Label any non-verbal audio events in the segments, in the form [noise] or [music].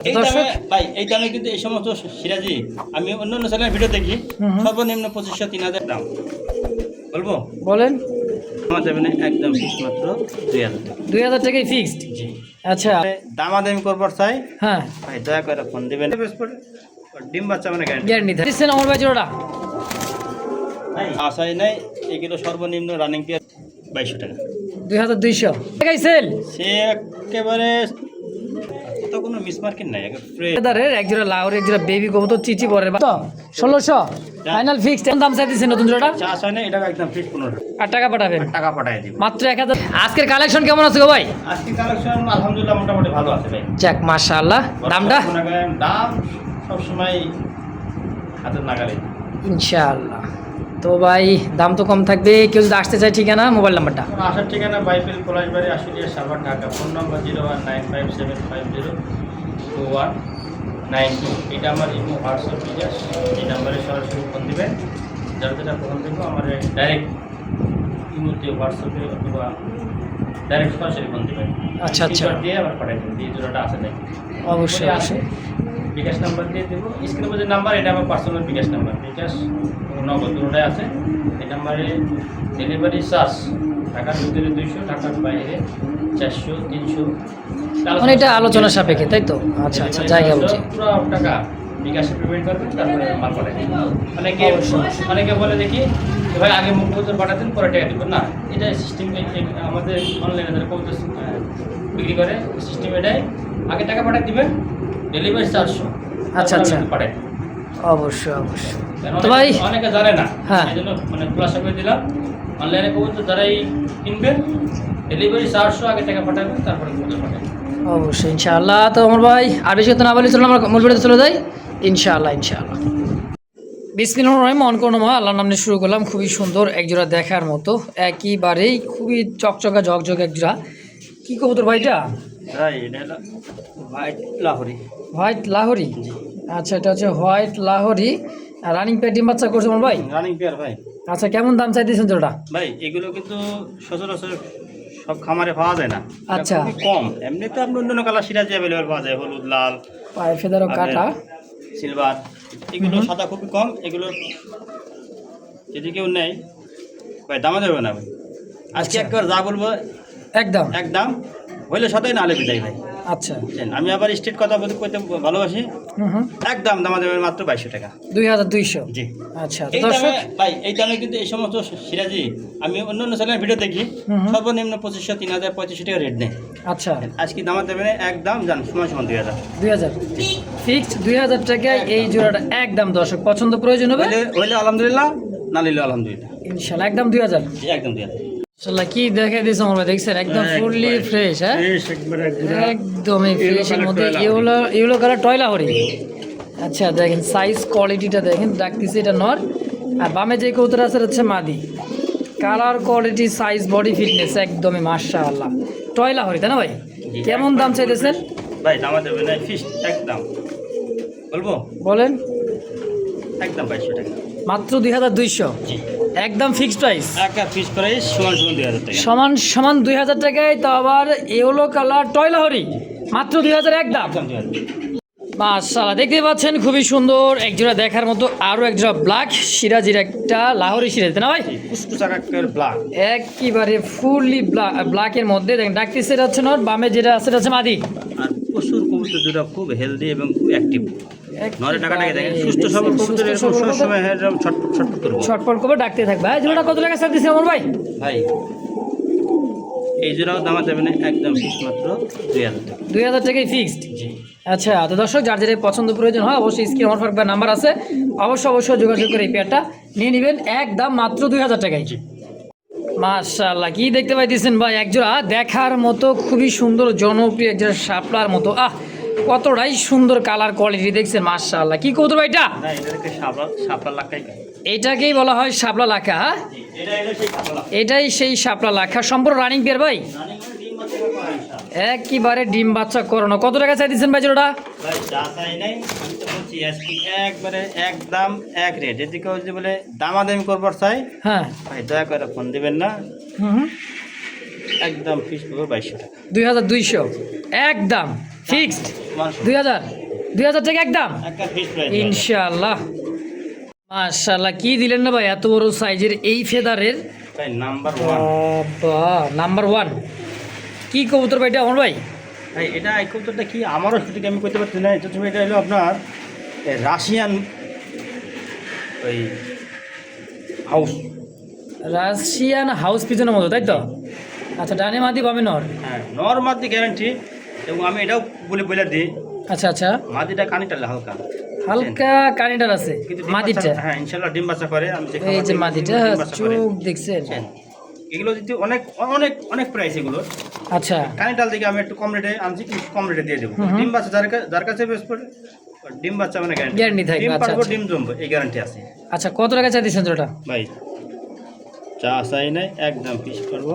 এই দর্শক দামে ভাই এই দামে কিন্তু এই সমস্ত সিরাজি আমি অন্য অন্য চ্যানেলের ভিডিও দেখি হুম হুম। সর্বনিম্ন পঁচিশশো তিন হাজার দাম। বলব? বলেন। আমার যাবে না একদম ফিক্স মাত্র দুই হাজার টাকা। দুই হাজার টাকাই ফিক্সড আচ্ছা। দামাদামি করবার চাই। হ্যাঁ। ভাই দয়া করে ফোন দেবেন। ডিম বাচ্চা মানে গ্যারান্টি গ্যারান্টি দিচ্ছেন আমার ভাই জোড়া আশাই নাই এগুলো সর্বনিম্ন রানিং পেয়ার বাইশশো টাকা। দুই হাজার দুইশো। টাকাই সেল সে একেবারে তো কোনো মিসমার্কেট নাই একেবারে fresh। দারের এক জোড়া লাউর এক বেবি কবুতর চিচি পরে। ষোলোশো। ফাইনাল ফিক্সড কেমন দাম চাইতেছেন নতুন জোড়াটা? চা আশাই নাই এটা একদম ফিক্স পনেরো আর টাকা পাঠাবেন? টাকা পাঠাই দিব। মাত্র এক হাজার। আজকের কালেকশন কেমন আছে গো ভাই? আজকে কালেকশন আলহামদুলিল্লাহ মোটামুটি ভালো আছে ভাই। যাক মাশাআল্লাহ। দামটা? করেন দাম হাতের নাগালে ইনশাআল্লাহ। তো ভাই, দাম তো কম থাকবে। কেউ যদি আসতে চায় ঠিকানা মোবাইল নাম্বারটা আসার ঠিকানা বাইফিল Palashbari, Ashulia, Savar, Dhaka. Phone number zero one nine five seven five zero two one nine two এটা আমার ইমো হোয়াটসঅ্যাপ রিচার্জ এই নাম্বারে সরাসরি ফোন দেবেন। যার যেটা ফোন দেবো আমার ডাইরেক্ট ইমোতে হোয়াটসঅ্যাপে অথবা ডাইরেক্ট সরাসরি ফোন দেবেন। আচ্ছা, আচ্ছা। দিয়ে আবার পাঠাই দেবেন এই জোড়াটা আছে নাকি? অবশ্যই অবশ্যই। বিকাশ নাম্বার দিয়ে দেবো। স্ক্রিনে যে নাম্বার এটা আমার পার্সোনাল বিকাশ নাম্বার বিকাশ নগদ দুটোটাই আছে। এই নাম্বারে ডেলিভারি চার্জ ঢাকার ভিতরে দুইশো ঢাকার বাইরে চারশো তিনশো। মানে এটা আলোচনা সাপেক্ষে তাই তো? আচ্ছা আচ্ছা জায়গা বুঝি। পুরো টাকা বিকাশে পেমেন্ট করবেন তারপরে মাল পাঠাই অনেকে। অনেকে বলে দেখি ভাই আগে মুখ কবুতর পাঠাতেন পরে টাকা দেবেন। না এটা সিস্টেম আমাদের অনলাইনে যারা কবুতর বিক্রি করে সিস্টেম এটাই। আগে টাকা পাঠিয়ে দিবেন ডেলিভারি চারশো আচ্ছা, আচ্ছা। পাঠাই অবশ্যই অবশ্যই। তো ভাই অনেকে- জানে না হ্যাঁ। এই জন্য মানে খোলাসা করে দিলাম। অনলাইনে কবুতর যারাই কিনবেন ডেলিভারি চারশো আগে টাকা পাঠাবেন তারপরে কবুতর পাঠাবেন। অবশ্যই ইনশাআল্লাহ। তো আমার ভাই আর বেশি কথা না বলে চলো আমরা মূল ভিডিওতে চলে যাই। ইনশাআল্লাহ ইনশাআল্লাহ। বিসমিল্লাহ রহিম মন কোনো মা আল্লাহর নাম শুরু করলাম। খুবই সুন্দর একজোড়া দেখার মতো। একইবারেই খুবই চকচকা ঝকঝক একজোড়া কি কবুতর ভাইটা ভাই এটা হোয়াইট লাহোরি হোয়াইট লাহোরি আচ্ছা এটা হচ্ছে হোয়াইট লাহোরি রানিং প্যাড ডিম বাচ্চা করছে আমার ভাই? রানিং পেয়ার ভাই। আচ্ছা কেমন দাম চাইতেছেন জোড়া ভাই এগুলো কিন্তু সচরাচর সব খামারে পাওয়া যায় না। আচ্ছা। কম। এমনিতে আপনি অন্য অন্য কালার সিরাজ অ্যাভেলেবেল পাওয়া যায় হলুদ লাল। পায়ে ফেদারও কাটা। সিলভার এগুলো সাদা খুবই কম এগুলো যদি কেউ নেয় ভাই দামা দেবে না ভাই। আজকে আচ্ছা। একবার যা বলব একদম। একদম। হইলে সাদাই না হলে বিদায় ভাই। আচ্ছা। আমি আবার স্ট্রেট কথা বলতে করতে ভালোবাসি। একদম দামা দেবে মাত্র বাইশশো টাকা। দুই হাজার দুইশো? জি। আচ্ছা এই দামে ভাই এই দামে কিন্তু এই সমস্ত সিরাজি আমি অন্য অন্য চ্যানেলের ভিডিও দেখি। হুম। সর্বনিম্ন পঁচিশশো তিন হাজার পঁয়ত্রিশশো টাকা রেট নেই আচ্ছা। আজকে দামা না একদম জান সমান সমান দুই হাজার। দুই হাজার। ফিক্সড দুই হাজার টাকায় এই জোড়াটা একদম দর্শক পছন্দ প্রয়োজন হবে? হইলে হইলে আলহামদুলিল্লাহ না নিলে আলহামদুলিল্লাহ। ইনশাল্লাহ একদম দুই হাজার। একদম দুই হাজার। ইনশাল্লাহ কি দিয়েছে আমার দেখছেন একদম ফুললি ফ্রেশ হ্যাঁ? একদমই ফ্রেশের মধ্যে। ইউলো ইউলো কালার টয়লা হরি। আচ্ছা দেখেন সাইজ কোয়ালিটিটা দেখেন ডাকতেছে এটা নর। আর বামে যে কৌতর আছে হচ্ছে মাদি। Colour quality size body fitness একদমই মার্শা আল্লাহ টয়লা হরি তাই না ভাই? কেমন দাম চাইতেছেন? ভাই দামা দেবে না ফিস একদম। বলব? বলেন। একদম বাইশশো টাকা। মাত্র দুই হাজার দুইশো? জি। একদম ফিক্সড প্রাইস একটা ফিস প্রাইস সমান সমান দুই হাজার টাকা। সমান সমান দুই হাজার টাকায় তো আবার ইয়েলো কালার টয়লা হরি মাত্র দুই হাজার এক দাম। মাশাআল্লাহ দেখতে পাচ্ছেন খুবই সুন্দর। একজোড়া দেখার মতো আরও একজোড়া ব্ল্যাক সিরাজির একটা লাহোরি সিরাজ না ভাই? ব্লাক একেবারে ফুললি ব্ল্যাকের মধ্যে দেখেন ডাকতে সেটা হচ্ছে নট বামে যেটা আছে সেটা হচ্ছে মাদি। আর প্রচুর কবুতর দুটো খুব হেলদি এবং খুব অ্যাক্টিভ নরে টাকাটাকে দেখেন সুস্থ সবল কবুতর এরকম সবসময় এরকম ছটফট ছটফট করব ছটফট করে ডাকতে থাকবে। হ্যাঁ জোড়াটা কত টাকা আমার ভাই? ভাই এই জোড়াও দামা দেবে না একদম মাত্র দুই হাজার টাকা। দুই হাজার টাকাই ফিক্সড আচ্ছা তো দর্শক যার যার পছন্দ প্রয়োজন হয় অবশ্যই স্ক্রিন আমার নাম্বার আছে। অবশ্যই অবশ্যই যোগাযোগ করে এই পেয়ারটা নিয়ে নেবেন। একদম মাত্র দুই হাজার টাকায়। জি। মাশাআল্লাহ কি দেখতে পাইতেছেন ভাই? একজোড়া দেখার মতো খুবই সুন্দর জনপ্রিয় একজোড়া শাপলার মতো। আহ কতটাই সুন্দর কালার কোয়ালিটি দেখছেন মাশাআল্লাহ। কি কবুতর ভাই এটা? এটাকেই বলা হয় শাপলা লাখা হ্যাঁ? এটাই সেই শাপলা লাখা সম্পূর্ণ রানিং পেয়ার ভাই? ইনশাআল্লাহ একবারে ডিম বাচ্চা করানো। কত টাকা চাই জোড়াটা? ভাই আজকে একবারে একদম এক রেট যদি বলে দামাদামি করবার চাই হ্যাঁ। ভাই দয়া করে ফোন দিবেন না। হুম হুম। একদম ফিস করব বাইশশো টাকা। দুই হাজার দুইশো। একদম ফিক্সড দুই হাজার। দুই হাজার টাকা একদম। ইনশাআল্লাহ। মাশাআল্লাহ কি দিলেন না ভাই? এত বড় সাইজের এই ফেদারের? নাম্বার ওয়ান নাম্বার ওয়ান কি কবুতর ভাই এটা আমার ভাই? ভাই এটা এই কবুতরটা কি? আমারও সঠিক আমি করতে পারছি না। এটা তুমি এটা হলো আপনার রাশিয়ান ওই হাউস রাশিয়ান হাউস পিছনের মতো তাই তো? আচ্ছা ডানে মাদি পাবে নর হ্যাঁ নর্মাদি গ্যারান্টি এবং আমি এটাও বলে বলে দিই। আচ্ছা আচ্ছা। মাদিটা কানিটা হালকা। হালকা কানিটার আছে মাদিটা হ্যাঁ ইনশাল্লাহ ডিম বাচ্চা করে আমি এই যে মাদিটা চোখ দেখছেন। এগুলো যদি অনেক অনেক অনেক প্রাইস এগুলো। আচ্ছা। কানিটাল থেকে আমি একটু কম রেটে আনছি কম রেটে দিয়ে দেবো। ডিম বাচ্চা যার যার কাছে বেশ পড়ে ডিম বাচ্চা মানে গ্যারান্টি থাকবে, ডিম আচ্ছা, পারব আচ্ছা। ডিম জমবো এই গ্যারান্টি আছে। আচ্ছা কত টাকা চাই দিচ্ছেন ওটা ভাই চা চাই নাই একদম পিস করব।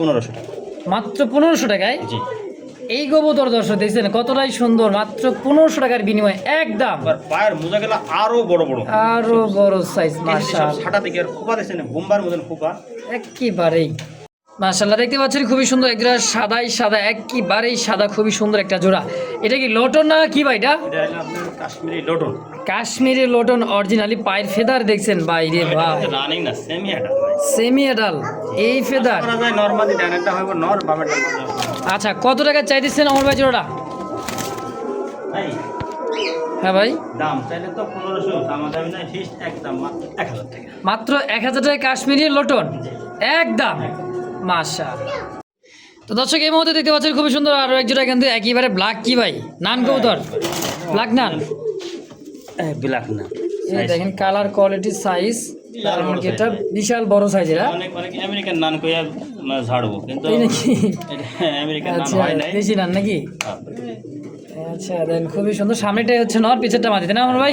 পনেরোশো টাকা। মাত্র পনেরোশো টাকায়? জি। এই গোবর দর্শক দেখছেন কতটাই সুন্দর মাত্র পনেরোশো টাকার বিনিময়ে একদম পায়ের মোজা গেলা আরও বড় বড়। আরও বড় সাইজ সব ছাটা দিকে খোপা দিয়েছে না বোম্বার মতন খোপা। একেবারেই। দেখতে পাচ্ছেন খুবই সুন্দর একটা সাদাই সাদা একেবারেই সাদা খুবই সুন্দর একটা জোড়া। এটা কি লটন না কি ভাই এটা? এটা কাশ্মীরি লোটন। কাশ্মীরি লটন অরিজিনালি পায়ের ফেদার দেখছেন বাইরে ভাই রানিং না সেমি এটা সেমি এডাল এই ফেদার। করা যায় নর্মালি হবে নর আচ্ছা কত টাকা চাই দিচ্ছেন আমার ভাই জোড়াটা? হ্যাঁ ভাই। দাম চাইলে তো পনেরোশো দাম দামি না একদম মাত্র এক হাজার টাকা। মাত্র এক হাজার টাকা কাশ্মীরি লটন? একদম মাসা তো দর্শক এই মুহূর্তে দেখতে পাচ্ছেন খুবই সুন্দর আরও এক জোড়া কিন্তু একেবারে ব্ল্যাক কি ভাই? নান কবুতর। ব্ল্যাক নান। ব্ল্যাক না। দেখেন কালার কোয়ালিটি সাইজ এটা বিশাল বড় সাইজের অনেক অনেক আমেরিকান নান কইয়া ঝাড়বো কিন্তু নাকি? [laughs] আমেরিকান নান আচ্ছা হয় নাই। দেশি নান নাকি? আচ্ছা দেন খুবই সুন্দর। সামনেটাই হচ্ছে নর পিছেরটা মাটিতে না আমার ভাই?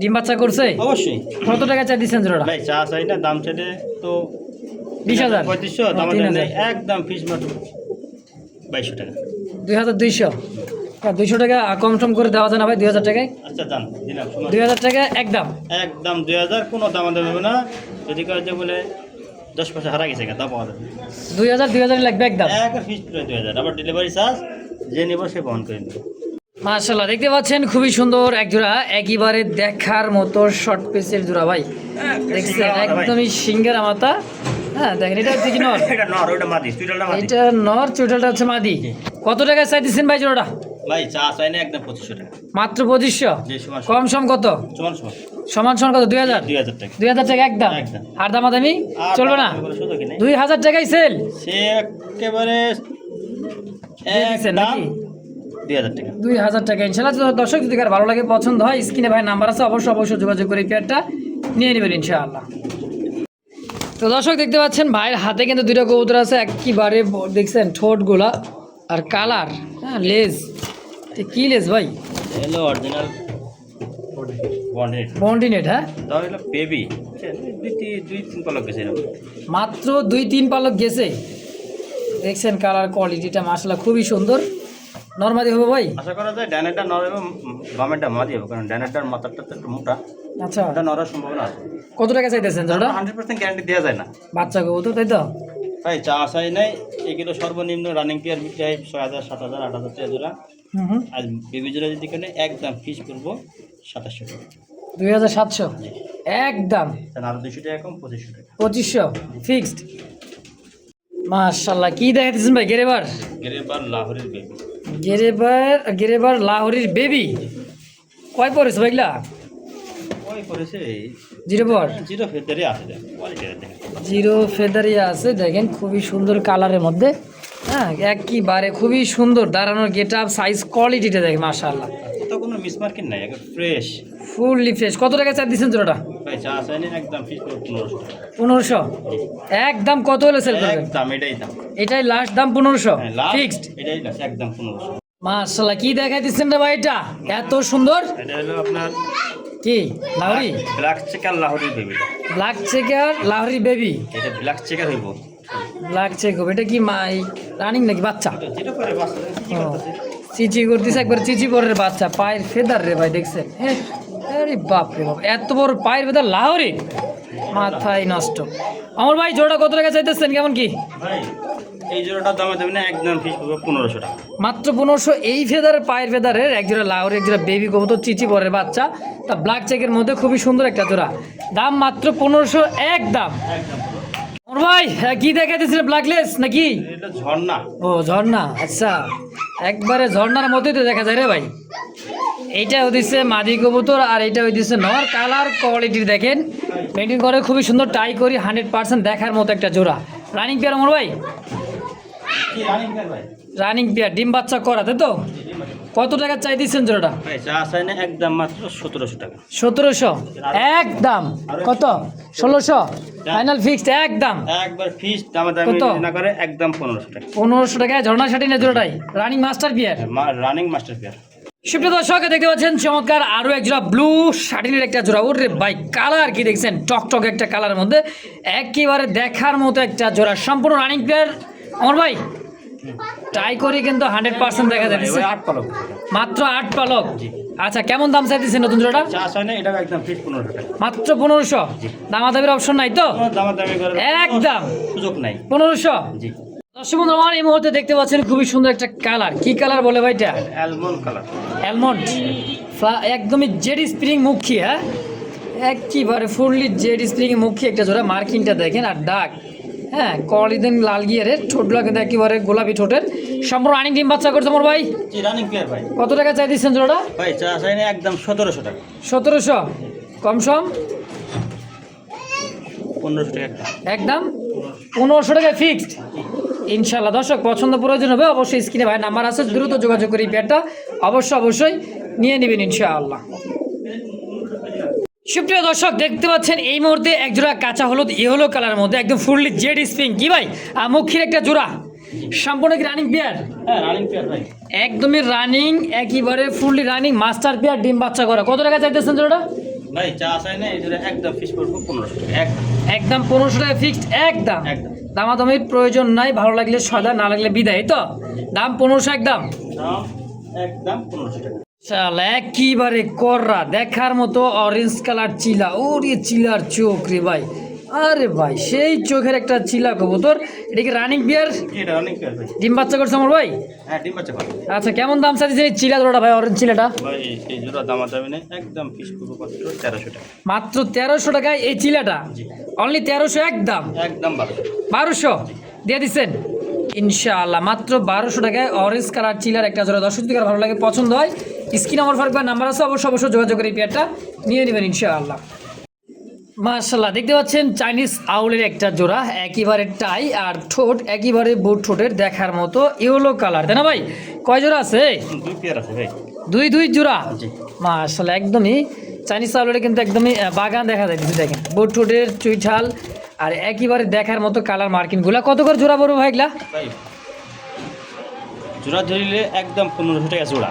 ডিম বাচ্চা করছে? অবশ্যই। কত টাকা চাই দিচ্ছেন জোড়াটা ভাই চা চাই না দাম চাইলে তো বিশ হাজার। পঁয়ত্রিশশো দাম। একদম ফিস মাত্র বাইশশো টাকা। দুই হাজার দুইশো। দুইশো টাকা কম সম করে দেওয়া যায় না ভাই দুই হাজার টাকায়? আচ্ছা দিলাম দুই হাজার টাকা একদম একদম দুই হাজার কোনো দাম দাম হবে না। যদি কেউ যে বলে দশ পয়সা হারা গেছে দাম পাওয়া যাবে। দুই হাজার দুই হাজার লাগবে একদম এক দুই হাজার আবার ডেলিভারি চার্জ যে নেব সে বহন করে নেবে। মার্শাল্লাহ দেখতে পাচ্ছেন খুবই সুন্দর এক জোড়া একইবারে দেখার মতো শর্ট পিসের জোড়া ভাই। দেখছেন একদমই সিঙ্গারা মাথা। হ্যাঁ দেখেন এটা হচ্ছে কি নর? এটা নর ওটা মাদি মাদি। এটা নর চুটালটা হচ্ছে মাদি। কত টাকায় চাই দিচ্ছেন ভাই জোড়াটা? ভাই চা চাই না একদম পঁচিশশো টাকা। মাত্র পঁচিশশো? কম সম কত? সমান সমান। কত? দুই হাজার? দুই হাজার টাকা। দুই হাজার টাকা একদম। আর দামাদামি? চলবে না। দুই হাজার টাকাই সেল। সে একেবারে নাকি? দুই হাজার টাকা। ইনশাল্লাহ দর্শক যদি কার ভালো লাগে পছন্দ হয় স্ক্রিনে ভাই নাম্বার আছে অবশ্যই অবশ্যই যোগাযোগ করে পেয়ারটা নিয়ে নেবেন ইনশাআল্লাহ। তো দর্শক দেখতে পাচ্ছেন ভাইয়ের হাতে কিন্তু দুইটা কবুতর আছে। একেবারে ব- দেখছেন ঠোঁটগুলা আর কালার হ্যাঁ লেজ। কি লেজ ভাই? হলো অরিজিনাল বন্ডেড বন্ডিনেট হ্যাঁ? তাও হলো বেবি দুই তিন দুই তিন পালক গেছে মাত্র দুই তিন পালক গেছে। দেখছেন কালার কোয়ালিটিটা মাসালা খুবই সুন্দর। নর্মালি হবে ভাই? আশা করা যায় ডানেরটা নর এবং বামেরটা মাদি হবে কারণ ডানেরটার মাথাটা তো একটু মোটা। আচ্ছা। ওটা নড়ার সম্ভাবনা আছে। কত টাকা চাইতেছেন দাদা হান্ড্রেড পার্সেন্ট গ্যারান্টি দেওয়া যায় না। বাচ্চা গো তো তাই তো? তাই চা আসাই নাই। এগুলো সর্বনিম্ন রানিং পেয়ার বিক্রি হয় ছয় হাজার সাত হাজার আট হাজার টাকা জোড়া হুম হুম। আর বেবি জোড়া যদি কেনে একদম ফিস করব সাতাশশো টাকা। দুই হাজার সাতশো? একদম? আরও দুশো টাকা কম পঁচিশশো টাকা। পঁচিশশো? ফিক্সড? মাশাল্লাহ কি দেখাইতেছেন ভাই গেরেবার? গ্রেবার লাহোরের বেবি গেরেবার গেরেবার লাহোরির বেবি কয় পড়েছে ভাইগুলা? কয় করেছে জিরো পর জিরো ফেদারে দেখেন জিরো ফেদারিয়া আছে দেখেন খুবই সুন্দর কালারের মধ্যে। হ্যাঁ একইবারে খুবই সুন্দর দাঁড়ানোর গেট আপ সাইজ কোয়ালিটিটা দেখেন মাশাল্লাহ তো কোনো মিসমার্কেট নাই একদম ফ্রেশ ফুললি ফ্রেশ কত টাকা চার দিচ্ছেন জোড়াটা? ভাই চা আসাই একদম পনেরোশো একদম কত হলে সেল করবেন? একদম এটাই দাম। এটাই লাস্ট দাম পনেরোশো? হ্যাঁ ফিক্সড এটাই লাস্ট একদম পনেরোশো। মাশাল্লাহ কি দেখাই দিচ্ছেন রে ভাই এটা এত সুন্দর? এটা হলো আপনার কি? লাহরি? ব্ল্যাক চেকার লাহোরের বেবিটা ব্ল্যাক চেকার লাহরি বেবি এটা ব্ল্যাক চেকার হইব। ব্ল্যাক চেক হবে এটা কি মাই রানিং নাকি বাচ্চা? চিচি করতেছে একবার চিচি পরের বাচ্চা পায়ের ফেদার রে ভাই দেখছেন? হ্যাঁ আরে বাপ রে বাপ এত বড় পায়ের ফেদার লাহরি মাথায় নষ্ট। আমার ভাই জোড়া কত টাকা চাইতেছেন কেমন কি? ভাই এই জোড়াটার দাম দেবেন না একদম ফিস পড়বে পনেরোশো টাকা। মাত্র পনেরোশো এই ফেদারের পায়ের ফেদারের একজোড়া লাউর একজোড়া বেবি কবুতর চিচি পরের বাচ্চা। তা ব্ল্যাক চেকের মধ্যে খুবই সুন্দর একটা জোড়া। দাম মাত্র পনেরোশো এক দাম। ভাই হ্যাঁ, কি দেখাইতেছিল ব্ল্যাকলেস নাকি? এটা ঝর্ণা। ও ঝর্ণা আচ্ছা। একবারে ঝর্ণার মতোই তো দেখা যায় রে ভাই। এইটা হইতেছে মাদি কবুতর আর এটা হইতেছে নর। কালার কোয়ালিটি দেখেন। মেনটেন করে খুবই সুন্দর টাই করি হান্ড্রেড পার্সেন্ট দেখার মতো একটা জোড়া। রানিং পেয়ার আমার ভাই? রানিং পেয়ার ডিম বাচ্চা করাতে তো? কত টাকা চাই দিচ্ছেন জোড়াটা একদম মাত্র সতেরোশো টাকা। সতেরোশো? একদম। কত? ষোলোশো? ফাইনাল ফিক্সড একদম। একবার ফিস দামে দামি কত? না করে একদম পনেরোশো টাকা। পনেরোশো টাকায় ঝর্ণা শাটি না জোড়াটাই? Running master pair running master pair সুপ্রিয় দর্শক দেখতে পাচ্ছেন চমৎকার আরও এক জোড়া ব্লু শাটিনের একটা জোড়া। ওরে ভাই কালার কি দেখছেন? টকটক একটা কালারের মধ্যে। একেবারে দেখার মতো একটা জোড়া। সম্পূর্ণ রানিং প্লেয়ার আমার ভাই ট্রাই করি কিন্তু হান্ড্রেড পার্সেন্ট দেখা যাচ্ছে। আট পালক। মাত্র আট পালক? আচ্ছা কেমন দাম চাইতেছেন নতুন জোড়াটা? এটা একদম ফিস পনেরোশো মাত্র পনেরোশো? দামাদামির অপশন নাই তো? একদম। সুযোগ নাই। পনেরোশো? জি। দর্শক বন্ধু আমার এই মুহূর্তে দেখতে পাচ্ছেন খুবই সুন্দর একটা কালার। কি কালার বলে ভাইটা অ্যালমন্ড কালার অ্যালমন্ড একদমই জেড স্প্রিং মুখী হ্যাঁ? একেবারে ফুললি জেড স্প্রিং মুখী একটা জোড়া মার্কিংটা দেখেন আর ডাক হ্যাঁ কলিদিন লাল গিয়ারের ঠোঁটগুলো কিন্তু একেবারে গোলাপি ঠোঁটের। সম্পূর্ণ রানিং ডিম বাচ্চা করছে মোর ভাই। জি রানিং ভাই। কত টাকা চাই দিচ্ছেন জোড়াটা? ভাই চা চাই না একদম সতেরোশো টাকা। সতেরোশো? কম সম? পনেরোশো টাকা একদম? পনেরোশো টাকা ফিক্সড ইনশাল্লাহ দর্শক পছন্দ প্রয়োজন হবে অবশ্যই স্ক্রিনে ভাই নাম্বার আছে দ্রুত যোগাযোগ করি এই পেয়ারটা অবশ্যই অবশ্যই নিয়ে নেবেন ইনশাআল্লাহ সুপ্রিয় দর্শক দেখতে পাচ্ছেন এই মুহূর্তে এক জোড়া কাঁচা হলুদ ইয়েলো কালারের মধ্যে একদম ফুললি জেড স্প্রিং কি ভাই? মুখির একটা জোড়া। সম্পূর্ণ কি রানিং পেয়ার হ্যাঁ পেয়ার একদমই রানিং একেবারে ফুললি রানিং মাস্টার পেয়ার ডিম বাচ্চা করা। কত টাকা চাইতেছেন জোড়াটা? ভাই চা চাই না এই জন্য একদম পনেরোশো টাকা। একদম পনেরোশো টাকা ফিক্সড একদম। একদম। দামাদামির প্রয়োজন নাই ভালো লাগলে সদা না লাগলে বিদায় তো? দাম পনেরোশো একদম। একদম পনেরোশো টাকা। চাল একেবারে কররা দেখার মতো অরেঞ্জ কালার চিলা। ওরে চিলার চোখ রে ভাই। আরে ভাই সেই চোখের একটা চিলা কবুতর। এটা কি রানিং বিয়ার ডিম বাচ্চা করছে আমার ভাই? হ্যাঁ আচ্ছা কেমন দাম চাইছে এই চিলা জোড়াটা ভাই অরেঞ্জ চিলাটা মাত্র তেরোশো টাকায় এই চিলাটা? অনলি তেরোশো একদম একদম বারোশো। দিয়ে দিচ্ছেন ইনশাআল্লাহ মাত্র বারোশো টাকায় অরেঞ্জ কালার চিলার একটা জোড়া। দর্শক ভালো লাগে পছন্দ হয় স্ক্রিন আমার ফার্ক নাম্বার আছে অবশ্যই অবশ্যই যোগাযোগ করে এই পেয়ারটা নিয়ে নেবেন ইনশাআল্লাহ। মাশাল্লাহ দেখতে পাচ্ছেন চাইনিজ আউলের একটা জোড়া একইবারে টাই আর ঠোঁট একইবারে বুট ঠোঁটের দেখার মতো ইয়েলো কালার তাই না ভাই? কয় জোড়া আছে? দুই পেয়ার আছে ভাই। দুই দুই জোড়া? মাশাল্লাহ একদমই চাইনিজ আউলের কিন্তু একদমই বাগান দেখা যায় দেখেন বুট ঠোঁটের চুইঠাল আর একইবারে দেখার মতো কালার মার্কিনগুলা। কত করে জোড়া বড় ভাইগুলা ভাই জোড়া ধরিলে একদম পনেরোশো টাকা জোড়া।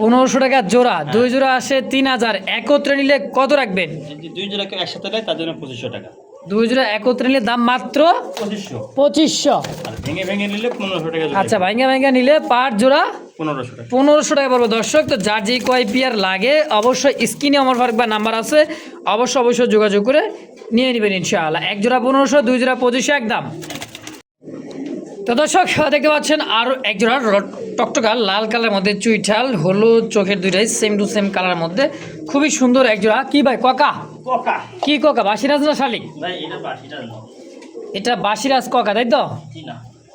পনেরোশো টাকা জোড়া দুই জোড়া আসে তিন হাজার। একত্রে নিলে কত রাখবেন? দুই জোড়া একসাথে নেয় তার জন্য পঁচিশশো টাকা। দুই জোড়া একত্রে নিলে দাম মাত্র পঁচিশশো। ভেঙে ভেঙে নিলে পনেরোশো টাকা আচ্ছা ভাইঙ্গা ভাইঙ্গা নিলে পার জোড়া পনেরোশো টাকা। পনেরোশো টাকা পড়বে দর্শক তো যার যে কয় পিয়ার লাগে অবশ্যই স্ক্রিনে আমার ফার্ক বা নাম্বার আছে অবশ্যই অবশ্যই যোগাযোগ করে নিয়ে নেবেন ইনশাআল্লাহ। এক জোড়া পনেরোশো দুই জোড়া পঁচিশশো একদম। তো দর্শক দেখতে পাচ্ছেন আরও এক জোড়া র- টকটকা লাল কালারের মধ্যে চুইঠাল হলুদ চোখের দুইটাই সেম টু সেম কালারের মধ্যে। খুবই সুন্দর এক জোড়া কি ভাই ককা? ককা। কি ককা? বাসিরাজ না শালিক? এটা বাসিরাজ ককা তাই তো?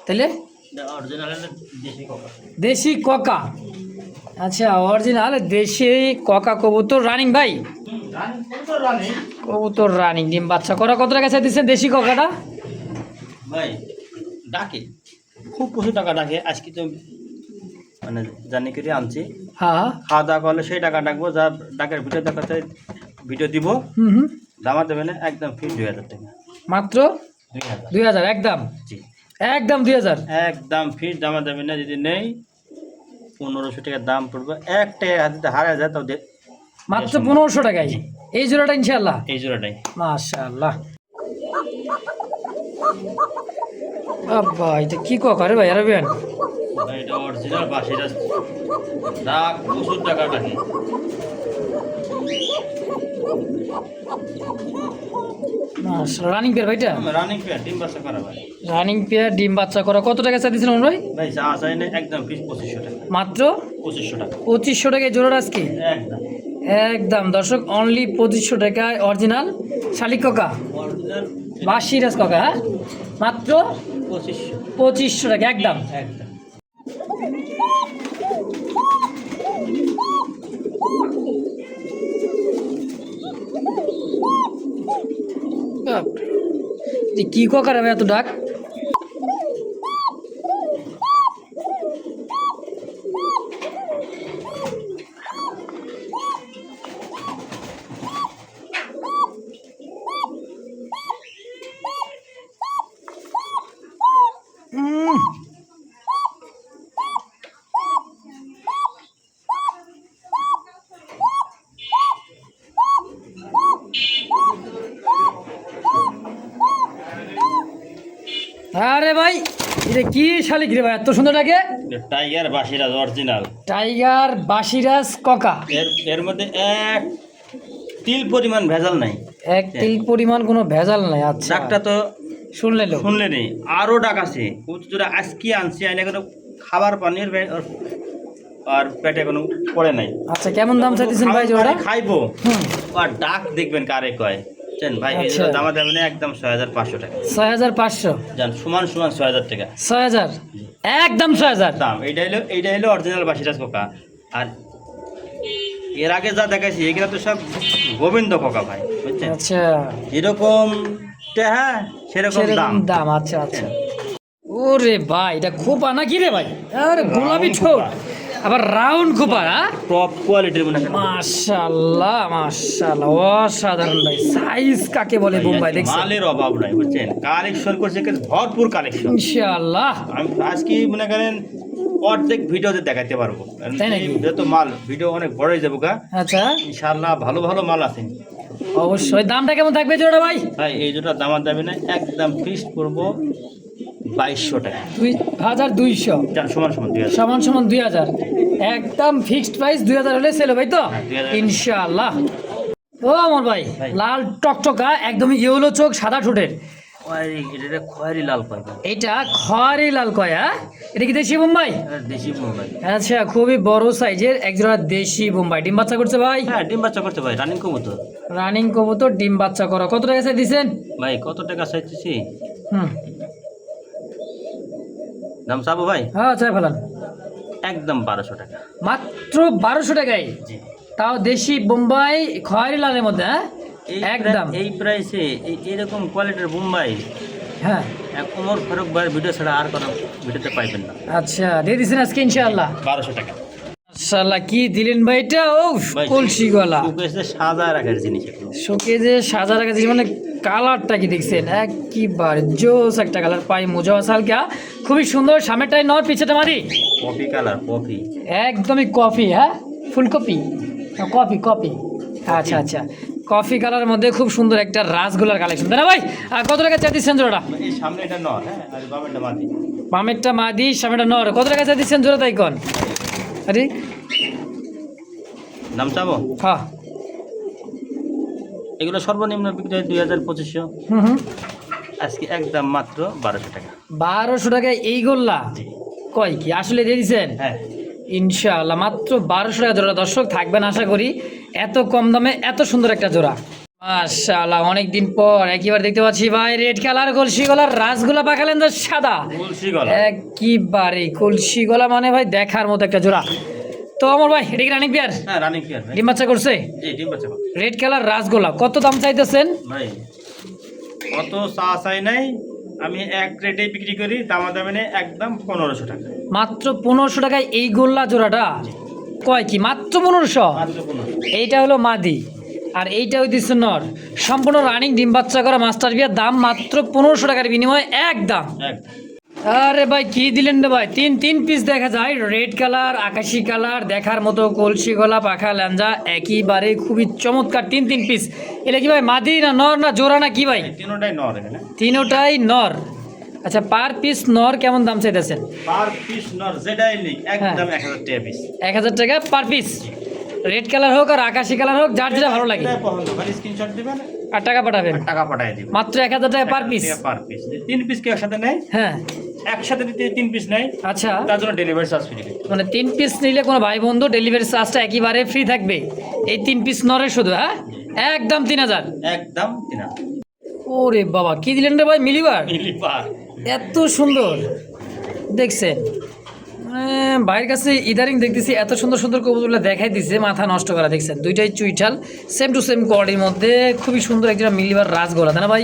তাহলে দেশি ককা। আচ্ছা অরিজিনাল দেশি ককা কবুতর রানিং ভাই? কবুতর রানিং ডিম বাচ্চা। করা কত টাকা চাইতেছেন দেশি ককাটা? ভাই ডাকে। খুব প্রচুর টাকা ডাকে আজকে তো মানে জানি করে আনছি। হ্যাঁ। খাওয়া দাওয়া করলে সেই টাকা ডাকবো যা ডাকের ভিডিও দেখাতে ভিডিও দিব। হুম হুম। দামা দেবে না একদম ফিক্স দুই হাজার টাকা। মাত্র? দুই হাজার। একদম? জি। একদম দুই হাজার? একদম ফিক্স দামা দেবে না যদি নেই পনেরোশো টাকা দাম পড়বে। এক টাকা হাতে হারা যায় তাও মাত্র পনেরোশো টাকায়। এই জোড়াটা ইনশাল্লাহ এই জোড়াটাই। মাশাআল্লাহ। বাবা এটা কি ককা রে ভাই আরবিয়ান? ভাই, এটা অরিজিনাল ডাক প্রচুর টাকা রানিং পেয়ার ভাইটা রানিং পেয়ার ডিম বাচ্চা করা ভাই। রানিং পেয়ার ডিম বাচ্চা করা। কত টাকা চা দিয়েছিলেন ভাই? ভাই চা চাই না একদম পিস পঁচিশশো টাকা। মাত্র? পঁচিশশো টাকা। পঁচিশশো টাকায় আজকে? একদম। একদম দর্শক অনলি পঁচিশশো টাকায় অরিজিনাল শালিক কাকা। বাসিরাজ কাকা হ্যাঁ? মাত্র? পঁচিশশো। টাকা একদম। একদম। কি কাকার এত ডাক? এটা কি শালিক রে ভাই? এত সুন্দর লাগে? টাইগার বাসিরাজ অরিজিনাল টাইগার বাসিরাজ ককা। এর এর মধ্যে এক তিল পরিমাণ ভেজাল নাই। এক তিল পরিমাণ কোনো ভেজাল নাই আচ্ছা। ডাকটা তো শুনলে শুনলে নেই। আরও ডাক আছে। যেটা আজকে আনছি আইনে কোনো খাবার পানির আর পেটে কোনো পড়ে নাই। আচ্ছা কেমন দাম চাইতেছেন ভাই জোড়া খাইবো। আর ডাক দেখবেন কারে কয়। চেন ভাই এই আচ্ছা। দামা একদম পাঁচশো টাকা। সমান সমান একদম ছয় হাজার? দাম এইটা হলো এইটা হলো অরিজিনাল বাসিরাজ কোকা আর এর আগে যা দেখাইছি এগুলো তো সব গোবিন্দ কোকা ভাই বুঝছেন? আচ্ছা। এরকম হ্যাঁ সেরকম দাম। দাম আচ্ছা আচ্ছা। ওরে ভাই এটা খোপা না কি রে ভাই? আরে গোলাপি ঠোঁট। আবার রাউন্ড খোপা হ্যাঁ? টপ কোয়ালিটির মনে করেন মাশাল্লাহ মাশাল্লাহ অসাধারণ ভাই। সাইজ কাকে বলে বোম্বাই দেখছেন? মালের অভাব নাই বুঝছেন? কালেকশন করছে ভরপুর কালেকশন ইনশাআল্লাহ। আমি আজকে মনে করেন অর্ধেক ভিডিওতে দেখাতে পারব। যত মাল ভিডিও অনেক বড় হয়ে যাব গা। আচ্ছা। ইনশাআল্লাহ ভালো ভালো মাল আছে। অবশ্যই। দামটা কেমন থাকবে জোড়া ভাই? ভাই এই দুটো দামার দাবি না একদম ফিক্সড করব। বাইশশো টাকা। দুই হাজার দুইশো। সমান সমান দুই হাজার। সমান সমান দুই হাজার। একদম ফিক্সড প্রাইস দুই হাজার হলে সেল ভাই তো? হ্যাঁ, 2000 ইনশাআল্লাহ। ও আমার ভাই। লাল টকটকা একদমই ইয়েলো চোখ সাদা ঠোঁটের। খয়েরি এটা লাল কয় এটা খয়ারি লাল কয়া এটা কি দেশি বোম্বাই? দেশি মোবাইল আচ্ছা খুবই বড় সাইজের একজোড়া দেশি বোম্বাই। ডিম বাচ্চা করছে ভাই? হ্যাঁ ডিম বাচ্চা করতে ভাই রানিং কবুতর। রানিং কবুতর ডিম বাচ্চা করো। কত টাকা চাই দিছেন? ভাই কত টাকা চাইতেছি হুম। দাম চাবো ভাই? হ্যাঁ চাই ফেলান। একদম বারোশো টাকা। মাত্র বারোশো টাকায়? জি। তাও দেশি বোম্বাই খয়েরি লালের মধ্যে হ্যাঁ? একদম। এই প্রাইসে এরকম কোয়ালিটির বোম্বাই হ্যাঁ। উমর ফারুক ভাইয়ের ভিডিও ছাড়া আর কোনো ভিডিওতে পাইবেন না। আচ্ছা দিয়ে দিছেন আজকে ইনশাআল্লাহ। বারোশো টাকা। মাশাআল্লাহ কি দিলেন ভাই এটা ও কলসি গলা। শোকেসে সাজা রাখার জিনিস এগুলো। শোকে যে সাজা রাখা জিনিস মানে কালারটা কি দেখছেন? একবার জোস একটা কালার পাই মোজা সালকা খুবই সুন্দর সামনেটাই নয় পিছেটা মারি কফি কালার কফি। একদমই কফি হ্যাঁ? ফুলকপি? Coffee coffee. আচ্ছা আচ্ছা। কফি কালারের মধ্যে খুব সুন্দর একটা রাসগোলার কালেকশন তাই না ভাই? আর কত টাকা চা দিচ্ছেন জোড়াটা? এই সামনে এটা নর হ্যাঁ? আর বামেরটা মাদি। সামনেটা নর। কত টাকা চা দিচ্ছেন জোড়া তাই কন আরে? দাম চাবো? হ্যাঁ। এগুলো সর্বনিম্ন বিক্রি হয় দুই হাজার পঁচিশশো। আজকে একদম মাত্র বারোশো টাকা। বারোশো টাকায় এই গোল্লা? কয় কি? আসলে দিয়ে দিচ্ছেন হ্যাঁ। ইনশাআল্লাহ মাত্র বারোশো টাকা জোড়া। দর্শক থাকবেন আশা করি এত কম দামে এত সুন্দর একটা জোড়া। মাশাআল্লাহ অনেক দিন পর একবার দেখতে পাচ্ছি ভাই রেড কালার কলসি গলার রাসগোলা পাকালেন তো সাদা। তুলসী গলা। একবারে কলসি গলা মানে ভাই দেখার মতো একটা জোড়া। তো আমার ভাই এটা কি রানিক বিয়ার হ্যাঁ রানিং কি ডিম বাচ্চা করছে? জি ডিম বাচ্চা রেড কালার রাসগোলা কত দাম চাইতেছেন? ভাই অত চা চাই নাই। আমি এক রেটে বিক্রি করি দামা দামে একদম পনেরোশো টাকা। মাত্র পনেরোশো টাকায় এই গোল্লা জোড়াটা? কয় কি মাত্র পনেরোশো? এইটা হলো মাদি। আর এইটা হইতেছে নর। সম্পূর্ণ রানিং ডিম বাচ্চা করা মাস্টার বিয়ার দাম মাত্র পনেরোশো টাকার বিনিময়ে এক দাম একদম। আরে ভাই কি দিলেন রে ভাই? তিন তিন পিস দেখা যায়। রেড কালার আকাশি কালার দেখার মতো কলসি গলা পাখা ল্যাঞ্জা একইবারে খুবই চমৎকার তিন তিন পিস এটা কি ভাই মাদি না নর না জোড়া না কি ভাই? তিনোটাই নর তিনোটাই নর। আচ্ছা পার পিস নর কেমন দাম চাইতেছেন? পার পিস নর যেটাই নিক একদম এক হাজার টাকা পিস এক হাজার টাকা পার পিস রেড কালার হোক আর আকাশি কালার হোক যার যেটা ভালো লাগে। স্ক্রিনশট দিবেন? আর টাকা পাঠাবেন। টাকা পাঠিয়ে দিবেন মাত্র এক হাজার টাকা পার পিস পার পিস তিন পিস কেউ একসাথে নেয় হ্যাঁ। একসাথে দিতে তিন পিস নেয় আচ্ছা। তার জন্য ডেলিভারি চার্জ ফ্রি মানে তিন পিস নিলে কোনো ভাই বন্ধু ডেলিভারি চার্জটা একেবারে ফ্রি থাকবে। এই তিন পিস নরে শুধু হ্যাঁ? একদম তিন হাজার। একদম তিন হাজার। ওরে বাবা কি দিলেন রে ভাই মিলিবার? মিলিবার। এত সুন্দর। দেখছেন ভাইয়ের কাছে ইদারিং দেখতেছি এত সুন্দর সুন্দর কবুতরগুলো দেখাই দিছে মাথা নষ্ট করা দেখছেন। দুইটাই চুইঠাল সেম টু সেম কোয়ালিটির মধ্যে খুবই সুন্দর একজন মিলিবার রাজগোলা তাই না ভাই?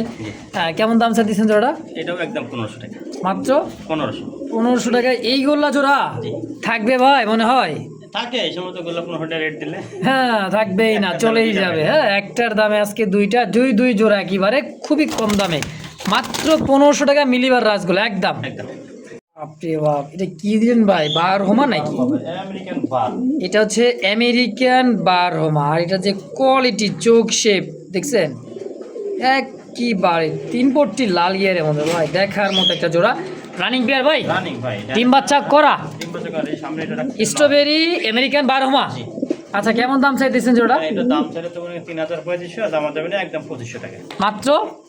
কেমন দাম স্যার দিচ্ছেন জোড়া এটাও একদম পনেরোশো টাকা। মাত্র? পনেরোশো। পনেরোশো টাকায় এই গোল্লা জোড়া? থাকবে ভাই মনে হয়? থাকে এই সময় তো গোলাপ পনেরোশো রেট দিলে। হ্যাঁ থাকবেই না চলেই যাবে। হ্যাঁ একটার দামে আজকে দুইটা দুই দুই জোড়া একেবারে খুবই কম দামে। মাত্র পনেরোশো টাকা মিলিবার রাজগোলা একদম। একদম। বাপরে বাপ এটা কি দিলেন ভাই? নাকি আমেরিকান বার এটা হচ্ছে আমেরিকান আর এটা যে কোয়ালিটি চোখ শেপ দেখছেন? তিন পট্টি লাল ইয়ারের মধ্যে ভাই দেখার মতো একটা জোড়া। রানিং পেয়ার ভাই? রানিং ভাই ডিম বাচ্চা করা? তিন বছর করে সামনে এটা স্ট্রবেরি আমেরিকান বার হোমা? আচ্ছা কেমন দাম চাইতেছেন জোড়া এটা দাম ছেড়ে তো তিন হাজার পঁয়ত্রিশশো আর আমার দেবেন একদম পঁচিশশো টাকা। মাত্র?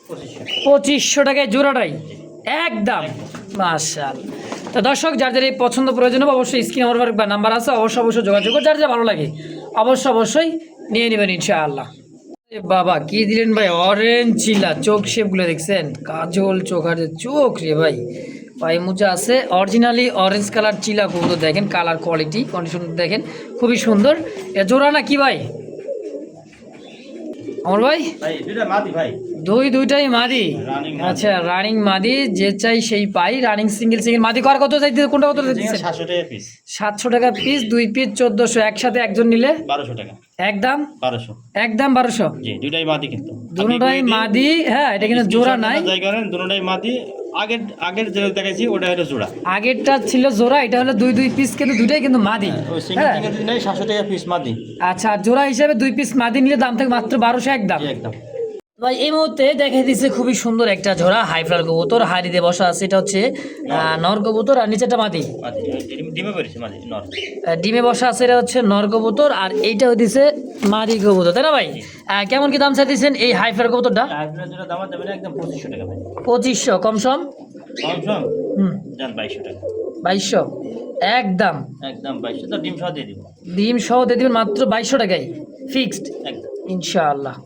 পঁচিশশো। পঁচিশশো টাকায় জোড়াটাই? একদম। তো দর্শক, যার যার এই পছন্দ প্রয়োজন হবে, অবশ্যই স্ক্রিন আমার বা নাম্বার আছে, অবশ্যই অবশ্যই যোগাযোগ যার যা ভালো লাগে, অবশ্যই অবশ্যই নিয়ে নেবেন ইনশাআল্লাহ। বাবা, কি দিলেন ভাই? অরেঞ্জ চিলা চোখ শেপগুলো দেখছেন? কাজল চোখ আর চোখ রে ভাই। পায়ে মুচা আছে। অরিজিনালি অরেঞ্জ কালার চিলা কবুতর দেখেন কালার কোয়ালিটি কন্ডিশন দেখেন, খুবই সুন্দর। এ জোড়া না কি ভাই? আমার ভাই ভাই। দুই দুইটাই মাদি। আচ্ছা রানিং মাদি যে চাই সেই পাই। রানিং সিঙ্গেল সিঙ্গেল মাদি কর কত চাইতে কোনটা কত সাতশো টাকা পিস সাতশো টাকা পিস দুই পিস চোদ্দশো একসাথে একজন নিলে? বারোশো টাকা। একদম? বারোশো। একদম বারোশো? জি দুইটাই মাদি কিন্তু। দুটাই মাদি হ্যাঁ এটা কিন্তু জোড়া নাই। জায়গা দুটাই মাদি। আগের আগের যে দেখাইছি ওটা হলো জোড়া। আগেরটা ছিল জোড়া এটা হলো দুই দুই পিস কিন্তু দুইটাই কিন্তু মাদি। সিঙ্গেল হ্যাঁ? সিঙ্গেল সাতশো টাকা পিস মাদি। আচ্ছা জোড়া হিসেবে দুই পিস মাদি নিলে দাম থাকে মাত্র বারোশো একদম। জি একদম। ভাই এই মুহূর্তে দেখে দিচ্ছে খুবই সুন্দর একটা ঝোড়া হাইফ্লার কবুতর। হাড়িতে বসা আছে এটা হচ্ছে নর কবুতর আর নিচেটা মাদি। মাদি ডিমে বসা আছে এটা হচ্ছে নর কবুতর আর এইটা হইতেছে মাদি কবুতর তাই না ভাই? কেমন কি দাম চাইতেছেন এই কবুতরটা? যেটা দাম দেবেন একদম পঁচিশশো কম সম? বাইশশো একদম একদম বাইশশো ডিম সহ দিয়ে দিব। ডিম সহ দিয়ে দিবেন মাত্র বাইশশো টাকায়। ফিক্সড? ইনশাআল্লাহ।